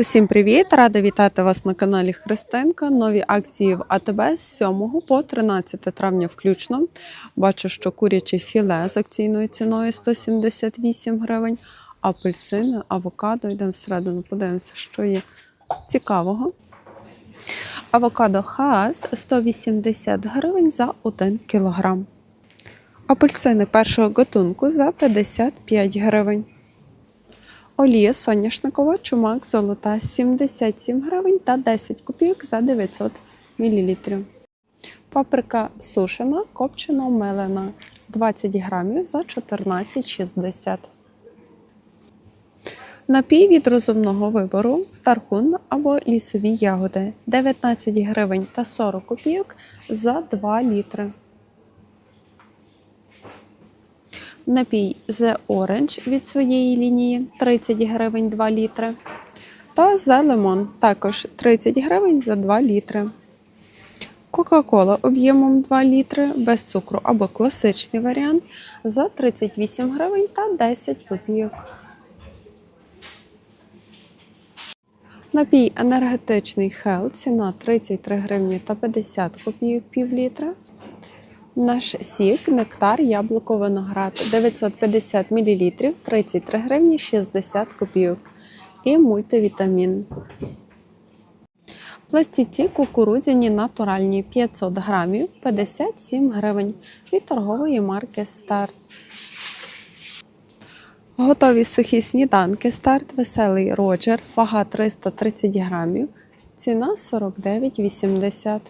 Усім привіт! Рада вітати вас на каналі Христинка. Нові акції в АТБ з 7 по 13 травня включно. Бачу, що куряче філе з акційною ціною 178 гривень, апельсини, авокадо. Йдемо всередину, подивимося, що є цікавого. Авокадо Хаас 180 гривень за 1 кілограм. Апельсини першого гатунку за 55 гривень. Олія соняшникова, чумак золота 77 гривень та 10 копійок за 900 мл. Паприка сушена, копчена, мелена 20 грамів за 14,60. Напій від розумного вибору, тархун або лісові ягоди 19 гривень та 40 копійок за 2 літри. Напій The Orange від своєї лінії 30 гривень 2 літри. Та The Lemon також 30 гривень за 2 літри. Кока-кола об'ємом 2 літри без цукру або класичний варіант за 38 гривень та 10 копійок. Напій енергетичний Hell ціна 33 гривні та 50 копійок пів літра. Наш сік, нектар, яблуко, виноград 950 мл, 33 гривні 60 копійок. І мультивітамін. Пластівці кукурудзяні натуральні 500 грамів 57 гривень від торгової марки Старт. Готові сухі сніданки Старт Веселий Роджер, вага 330 грамів, ціна 49,80.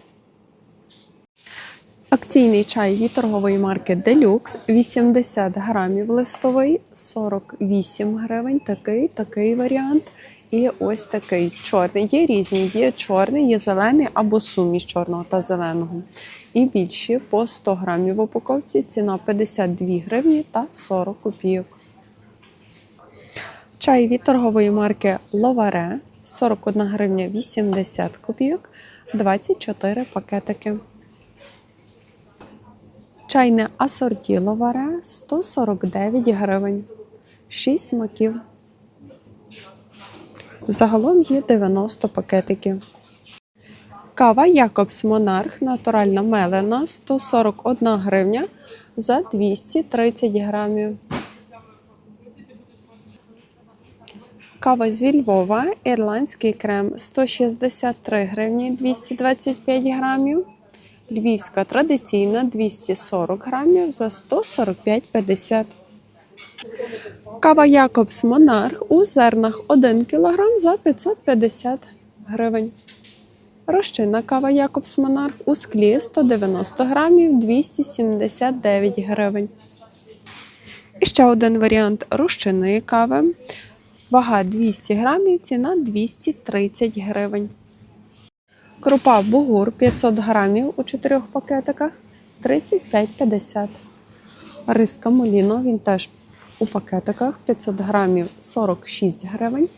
Акційний чай від торгової марки Deluxe 80 грамів листовий, 48 гривень. Такий, такий варіант. І ось такий чорний. Є різні, є чорний, є зелений або суміш чорного та зеленого. І більші по 100 грамів в упаковці. Ціна 52 гривні та 40 копійок. Чай від торгової марки Ловаре 41 гривня 80 копійок, 24 пакетики. Чайне асорті ловаре 149 гривень. 6 смаків. Загалом є 90 пакетиків. Кава Якобс Монарх натуральна мелена 141 гривня за 230 грамів. Кава зі Львова, ірландський крем 163 гривні 225 грамів. Львівська традиційна 240 грамів за 145,50. Кава Якобс Монарх у зернах 1 кг за 550 гривень. Розчинна кава Якобс Монарх у склі 190 грамів 279 гривень. І ще один варіант розчинної кави. Вага 200 грамів, ціна 230 гривень. Крупа бугур 500 грамів у 4 пакетиках 35,50. Рис камоліно, він теж у пакетиках 500 грамів 46 гривень.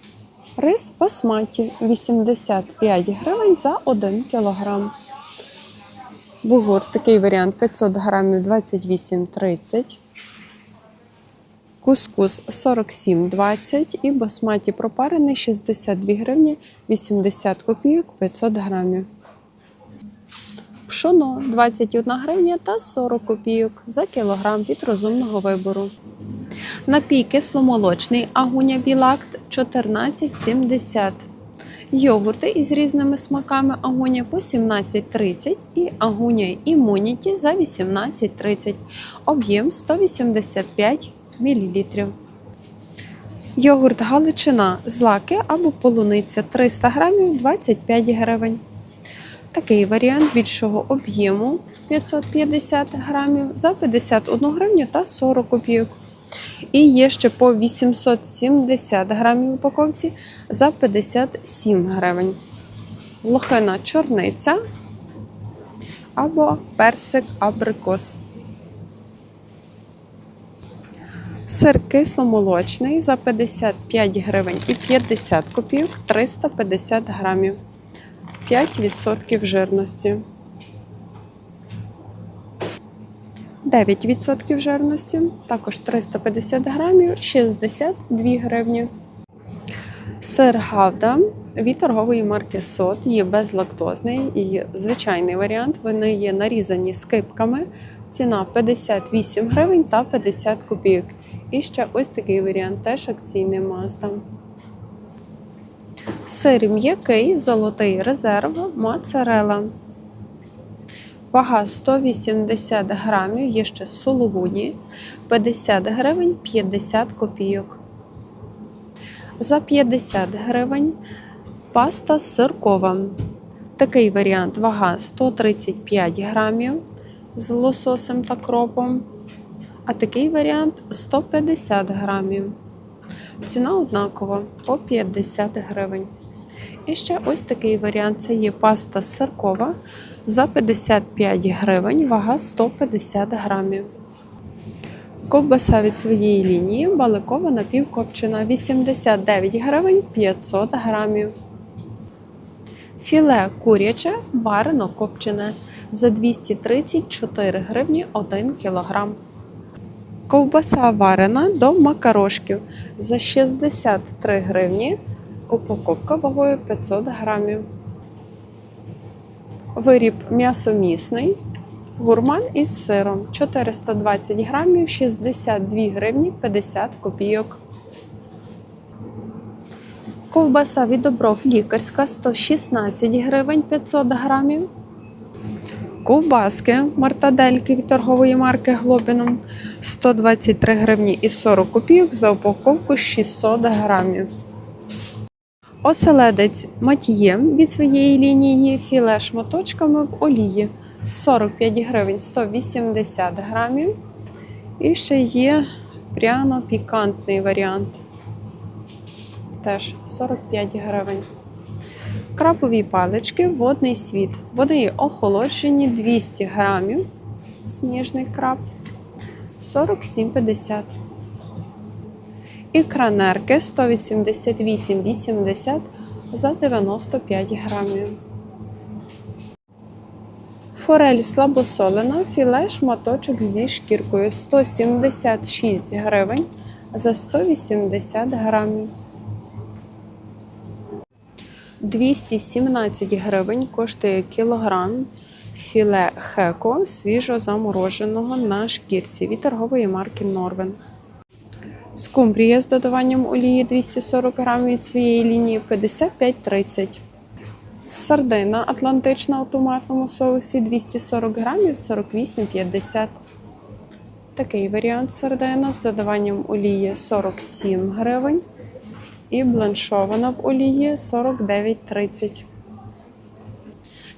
Рис басматі 85 гривень за 1 кілограм. Бугур такий варіант 500 грамів 28,30. Кускус 47,20 і басматі пропарений 62 гривні 80 копійок 500 грамів. Пшоно 21 гривня та 40 копійок за кілограм від розумного вибору. Напій кисломолочний агуня білакт 14,70. Йогурти із різними смаками агуня по 17,30 і агуня імуніті за 18,30. Об'єм 185 мл. Йогурт Галичина злаки або полуниця 300 грамів 25 гривень. Такий варіант більшого об'єму 550 грамів за 51 гривню та 40 копійок. І є ще по 870 грамів в упаковці за 57 гривень. Лохина чорниця або персик абрикос. Сир кисломолочний за 55 гривень і 50 копійок 350 грамів. 5% жирності. 9% жирності, також 350 грамів, 62 гривні. Сир гавда від торгової марки Сот є безлактозний і звичайний варіант. Вони є нарізані скипками. Ціна 58 гривень та 50 копійок. І ще ось такий варіант, теж акційний Mazda. Сир м'який, золотий резерв, моцарела. Вага 180 грамів, є ще сулугуні, 50 гривень 50 копійок. За 50 гривень паста сиркова. Такий варіант вага 135 грамів з лососем та кропом. А такий варіант 150 грамів. Ціна однакова по 50 гривень. І ще ось такий варіант це є паста сиркова за 55 гривень, вага 150 грамів. Ковбаса від своєї лінії баликова напівкопчена 89 гривень 500 грамів. Філе куряче варено копчене за 234 гривні 1 кілограм. Ковбаса варена до макарошків за 63 гривні. Упаковка вагою 500 грамів. Виріб м'ясомісний. Гурман із сиром 420 грамів, 62 гривні 50 копійок. Ковбаса від добров лікарська 116 гривень 500 грамів. Ковбаски мартадельки від торгової марки Глобіном 123 гривні і 40 копійок за упаковку 600 грамів. Оселедець матіє від своєї лінії філе шматочками в олії 45 гривень 180 грамів. І ще є пряно-пікантний варіант. Теж 45 гривень. Крапові палички, водний світ. Вони охолоджені 200 грамів. Сніжний краб 47,50. І кранерки 188,80 за 95 грамів. Форель слабосолена, філе шматочок зі шкіркою 176 гривень за 180 грамів. 217 гривень коштує кілограм філе хеко свіжо замороженого на шкірці від торгової марки Норвен. Скумбрія з додаванням олії 240 грамів від своєї лінії 55,30. Сардина атлантична у томатному соусі 240 грамів 48,50. Такий варіант сардина з додаванням олії 47 гривень. І бланшована в олії 49,30.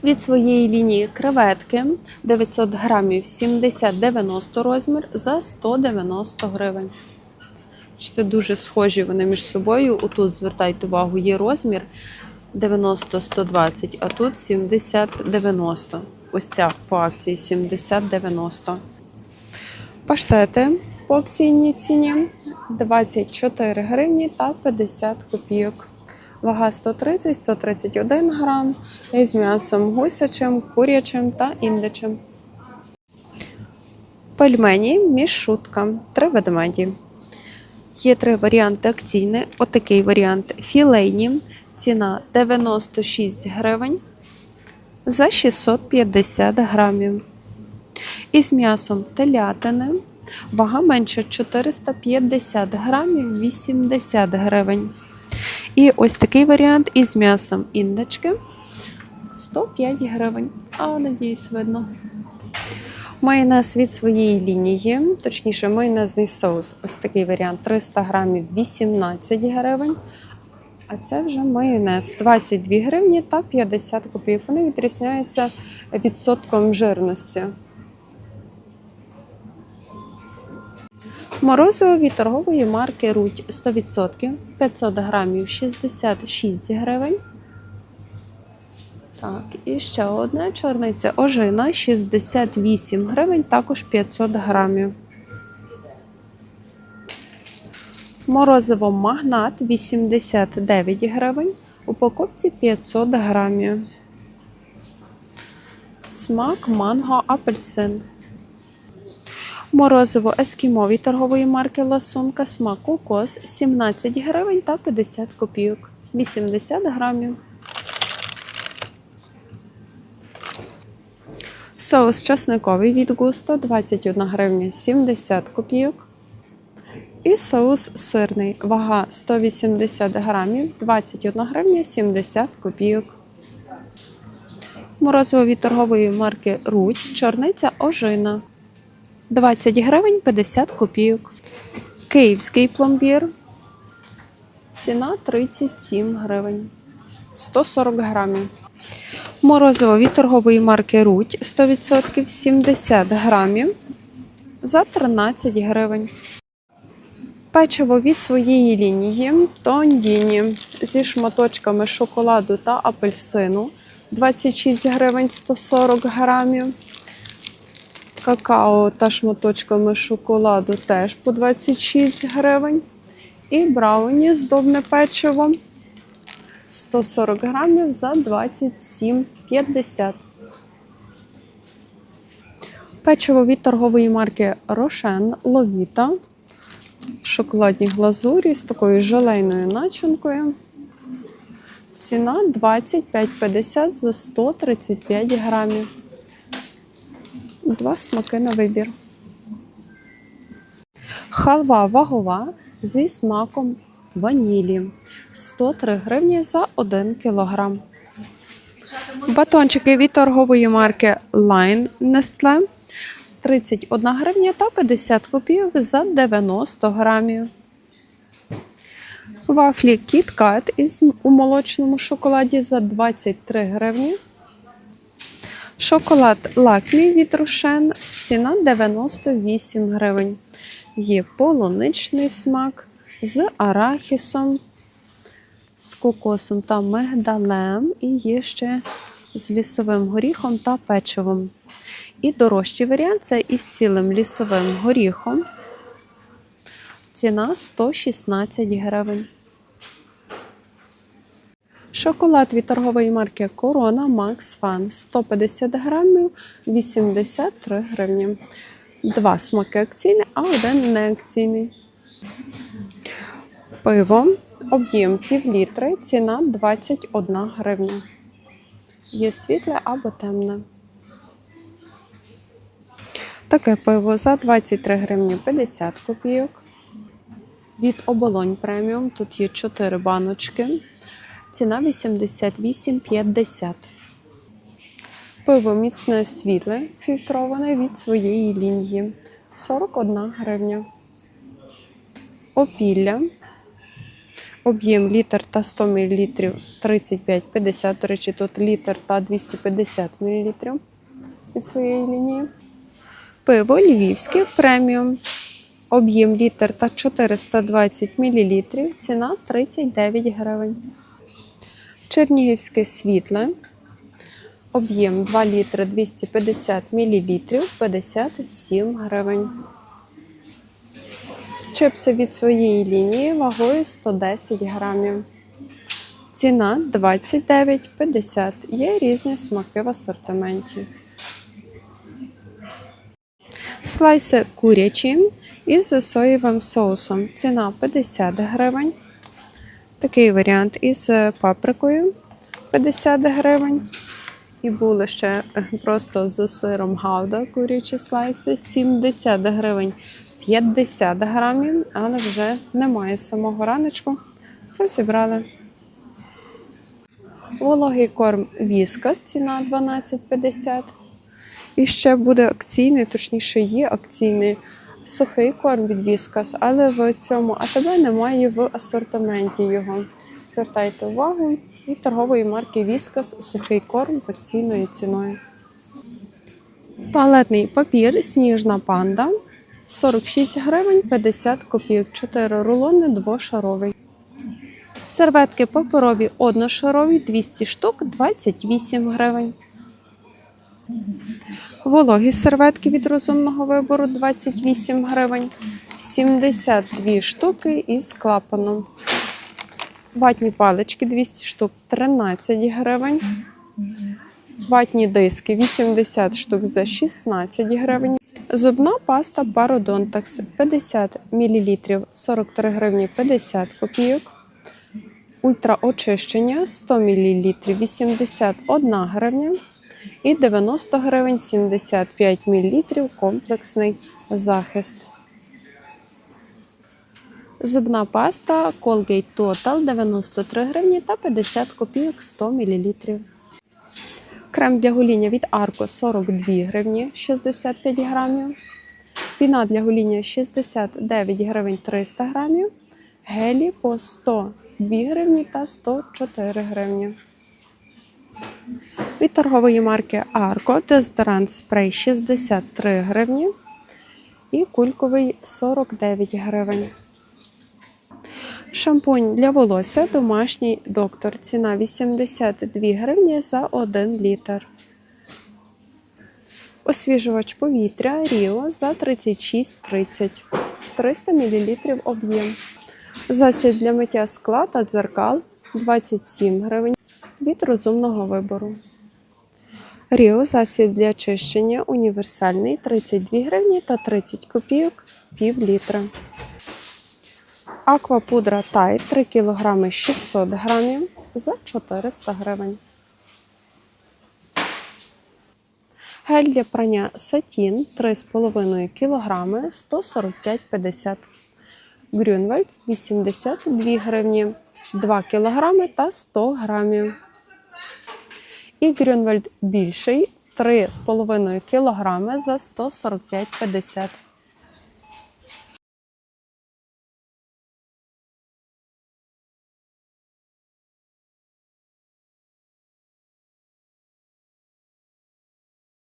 Від своєї лінії креветки 900 грамів 70-90 розмір за 190 гривень. Це дуже схожі вони між собою. Отут звертайте увагу, є розмір 90-120, а тут 70-90. Ось ця по акції 70-90. Паштети по акційній ціні 24 гривні та 50 копійок. Вага 130-131 грам із м'ясом гусячим, курячим та індичим. Пельмені мішутка. Три ведмеді. Є три варіанти акційні. Отакий варіант філейні. Ціна 96 гривень за 650 грамів. Із м'ясом телятини. Вага менше 450 грамів 80 гривень. І ось такий варіант із м'ясом індички 105 гривень. А, надіюсь, видно. Майонез від своєї лінії, точніше, майонезний соус. Ось такий варіант 300 грамів 18 гривень. А це вже майонез 22 гривні та 50 копійок. Вони відрізняються відсотком жирності. Морозиво від торгової марки Руть 100%, 500 грамів 66 гривень. Так, і ще одне чорниця ожина 68 гривень, також 500 грамів. Морозиво магнат 89 гривень, упаковці 500 грамів. Смак манго апельсин. Морозиво ескімо від торгової марки Ласунка смак кокос 17 гривень та 50 копійок. 80 грамів. Соус часниковий від густо 21 гривня 70 копійок. І соус сирний. Вага 180 грамів 21 гривня 70 копійок. Морозиво від торгової марки Рудь, чорниця ожина. 20 гривень 50 копійок. Київський пломбір. Ціна 37 гривень. 140 грамів. Морозиво від торгової марки Рудь 100% 70 грамів за 13 гривень. Печиво від своєї лінії Тондіні зі шматочками шоколаду та апельсину 26 гривень 140 грамів. Какао та шматочками шоколаду теж по 26 гривень. І брауні здобне печиво 140 грамів за 27,50. Печиво від торгової марки Рошен Ловіта. Шоколадні глазурі з такою желейною начинкою. Ціна 25,50 за 135 грамів. Два смаки на вибір. Халва вагова зі смаком ванілі 103 гривні за 1 кілограм. Батончики від торгової марки Line Nestle 31 гривня та 50 копійок за 90 грамів. Вафлі KitKat із у молочному шоколаді за 23 гривні. Шоколад Лакмі від Рошен ціна 98 гривень. Є полуничний смак з арахісом, з кокосом та мигдалем, і є ще з лісовим горіхом та печивом. І дорожчий варіант це із цілим лісовим горіхом. Ціна 116 гривень. Шоколад від торгової марки Corona Max Fun 150 грамів 83 гривні. Два смаки акційні, а один не акційний. Пиво, об'єм пів літри, ціна 21 гривня. Є світле або темне. Таке пиво за 23 гривні 50 копійок. Від оболонь преміум. Тут є 4 баночки. Ціна 88,50. Пиво міцне світле, фільтроване від своєї лінії 41 гривня. Опілля. Об'єм літр та 100 мл 35,50. До речі, тут літр та 250 мл від своєї лінії. Пиво львівське преміум. Об'єм літр та 420 мл. Ціна 39 гривень. Чернігівське світле. Об'єм 2 літри 250 мл 57 гривень. Чипси від своєї лінії вагою 110 грамів. Ціна 29,50. Є різні смаки в асортименті. Слайси курячі із соєвим соусом. Ціна 50 гривень. Такий варіант із паприкою 50 гривень. І були ще е, просто з сиром гавда курячі слайси 70 гривень 50 грамів, але вже немає самого раночку. Розібрали. Вологий корм Віскас, ціна 12,50. І ще буде акційний, точніше, є акційний сухий корм від Віскас, але в цьому АТБ немає в асортименті його. Звертайте увагу від торгової марки Віскас сухий корм з акційною ціною. Туалетний папір Сніжна панда 46 гривень 50 копійок, 4 рулони двошаровий. Серветки паперові одношарові 200 штук 28 гривень. Вологі серветки від розумного вибору 28 гривень, 72 штуки із клапаном. Ватні палички 200 штук 13 гривень. Ватні диски 80 штук за 16 гривень. Зубна паста Parodontax 50 мл 43 гривні 50 копійок. Ультраочищення 100 мл 81 гривня і 90 гривень 75 мл комплексний захист. Зубна паста Colgate Total 93 гривні та 50 копійок 100 мл. Крем для гоління від Arco 42 гривні 65 грамів. Піна для гоління 69 гривень 300 грамів. Гелі по 102 гривні та 104 гривні. Від торгової марки Arco дезодорант спрей 63 гривні і кульковий 49 гривень. Шампунь для волосся домашній доктор. Ціна 82 гривні за 1 літр. Освіжувач повітря Ріо за 36,30 300 мл об'єм. Засіб для миття скла та дзеркал 27 гривень від розумного вибору. Ріо засіб для чищення універсальний 32 гривні та 30 копійок пів літра. Аквапудра Тай 3 кг 600 грамів за 400 гривень. Гель для прання Сатін 3,5 кг 145,50 Грюнвальд 82 гривні 2 кг та 100 грамів. І Грюнвельд більший 3,5 кг за 145,50